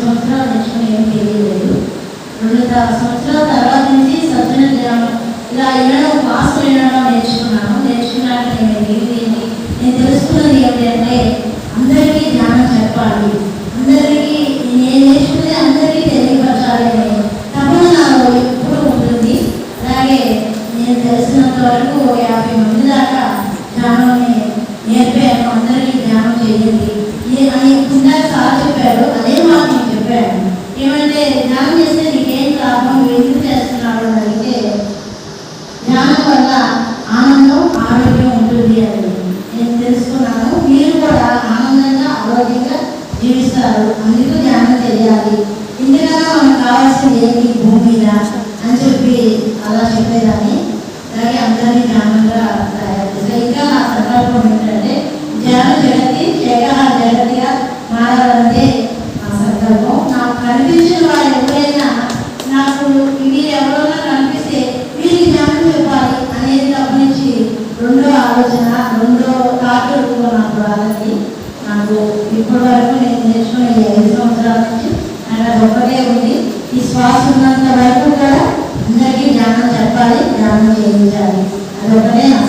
సంవత్సరాలు నేర్చుకుని ఏం తెలియలేదు సంవత్సరాల తర్వాత నుంచి సజ్జన ధ్యానం ఇలా వినడం పాస్ వినడం నేర్చుకున్నాను నేర్చుకున్నాక నేను ఏంటి నేను తెలుసుకున్నది ఏంటి అందరికీ ధ్యానం చెప్పాలి. అందరికీ వరకు ఓ యాభై మంది దాకా ధ్యానాన్ని నేర్పారు అందరికీ ధ్యానం చేయండి అని ఇందాక సార్ చెప్పారు అదే మాట నేను చెప్పాను ఏమంటే ధ్యానం చేస్తే నీకేం లాభం ఎందుకు చేస్తున్నాడు. అని అడిగితే ధ్యానం వల్ల ఆనందం ఆరోగ్యం ఉంటుంది అని నేను తెలుసుకున్నాను మీరు కూడా ఆనందంగా ఆరోగ్యంగా జీవిస్తారు అందుకు ధ్యానం చేయాలి. ఎందుకన్నా మనకు కావాల్సింది ఏంటి భూమి అని చెప్పి అలా చెప్పేదాన్ని. అలాగే అందరినీ ఇంకా నా సంకల్పం ఏంటంటే జన జగతి జగ జగతిగా మారాలంటే నా సంకల్పం. నాకు కనిపించిన వాళ్ళు ఎవరైనా నాకు ఇది ఎవరైనా కనిపిస్తే వీరికి ధ్యానం చెప్పాలి అనేది గమనించి రెండో ఆలోచన రెండో థాట్ నాకు రాదండి. నాకు ఇప్పటి వరకు నేను నేర్చుకున్న ఈ ఐదు సంవత్సరాల నుంచి నాకు అది ఉంది. ఈ శ్వాస ఉన్నంత వరకు కూడా అందరికీ